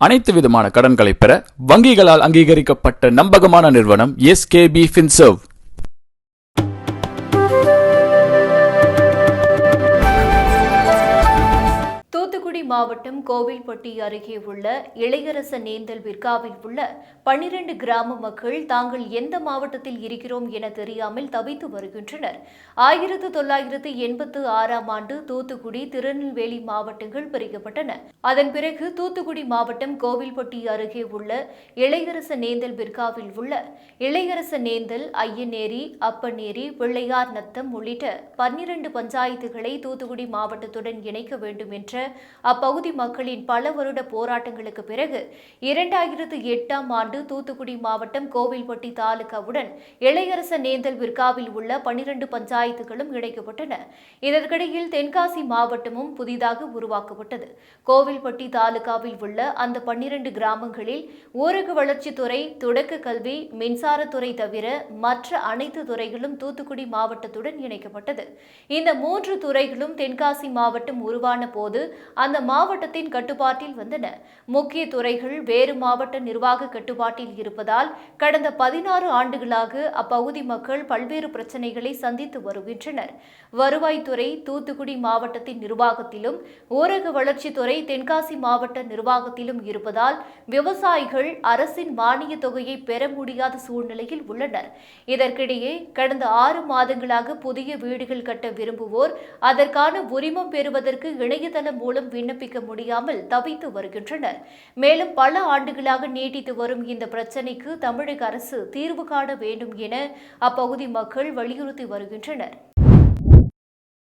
அனைத்து விதமான கடன்களை பெற வங்கிகளால் அங்கீகரிக்கப்பட்ட நம்பகமான நிறுவனம் எஸ்கேபி ஃபின்சர்வ் மாவட்டம் கோவில்பட்டி அருகே உள்ள இளையரச நேந்தல் விற்காவில் உள்ள பன்னிரண்டு கிராம மக்கள் தாங்கள் எந்த மாவட்டத்தில் இருக்கிறோம் என தெரியாமல் தவித்து வருகின்றனர். ஆயிரத்து தொள்ளாயிரத்து எண்பத்து ஆறாம் ஆண்டு தூத்துக்குடி திருநெல்வேலி மாவட்டங்கள் பிரிக்கப்பட்டன. அதன் பிறகு தூத்துக்குடி மாவட்டம் கோவில்பட்டி அருகே உள்ள இளையரச நேந்தல் விற்காவில் உள்ள இளையரச நேந்தல் ஐயநேரி அப்பநேரி பிள்ளையார் நத்தம் உள்ளிட்ட பன்னிரண்டு பஞ்சாயத்துகளை தூத்துக்குடி மாவட்டத்துடன் இணைக்க வேண்டும் என்ற அப்பகுதி மக்களின் பல வருட போராட்டங்களுக்கு பிறகு இரண்டாயிரத்து எட்டாம் ஆண்டு தூத்துக்குடி மாவட்டம் கோவில்பட்டி தாலுகாவுடன் இளையரச நேந்தல் விற்காவில் உள்ள பனிரெண்டு பஞ்சாயத்துகளும் இணைக்கப்பட்டன. இதற்கிடையில் தென்காசி மாவட்டமும் புதிதாக உருவாக்கப்பட்டது. கோவில்பட்டி தாலுகாவில் உள்ள அந்த பன்னிரண்டு கிராமங்களில் ஊரக வளர்ச்சித்துறை தொடக்க கல்வி மின்சாரத்துறை தவிர மற்ற அனைத்து துறைகளும் தூத்துக்குடி மாவட்டத்துடன் இணைக்கப்பட்டது. இந்த மூன்று துறைகளும் தென்காசி மாவட்டம் உருவான போது அந்த மாவட்டத்தின் கட்டுப்பாட்டில் வந்தன. முக்கிய துறைகள் வேறு மாவட்ட நிர்வாக கட்டுப்பாட்டில் இருப்பதால் கடந்த பதினாறு ஆண்டுகளாக அப்பகுதி மக்கள் பல்வேறு பிரச்சனைகளை சந்தித்து வருகின்றனர். வருவாய்த்துறை தூத்துக்குடி மாவட்டத்தின் நிர்வாகத்திலும் ஊரக வளர்ச்சித்துறை தென்காசி மாவட்ட நிர்வாகத்திலும் இருப்பதால் விவசாயிகள் அரசின் மானிய தொகையை பெற முடியாத சூழ்நிலையில் உள்ளனர். இதற்கிடையே கடந்த ஆறு மாதங்களாக புதிய வீடுகள் கட்ட விரும்புவோர் அதற்கான உரிமம் பெறுவதற்கு இணையதளம் மூலம் விண்ணப்பிக்க முடியாமல் தவித்து வருகின்றனர். மேலும் பல ஆண்டுகளாக நீட்டித்து வரும் இந்த பிரச்சினைக்கு தமிழக அரசு தீர்வு காண வேண்டும் என அப்பகுதி மக்கள் வலியுறுத்தி வருகின்றனர்.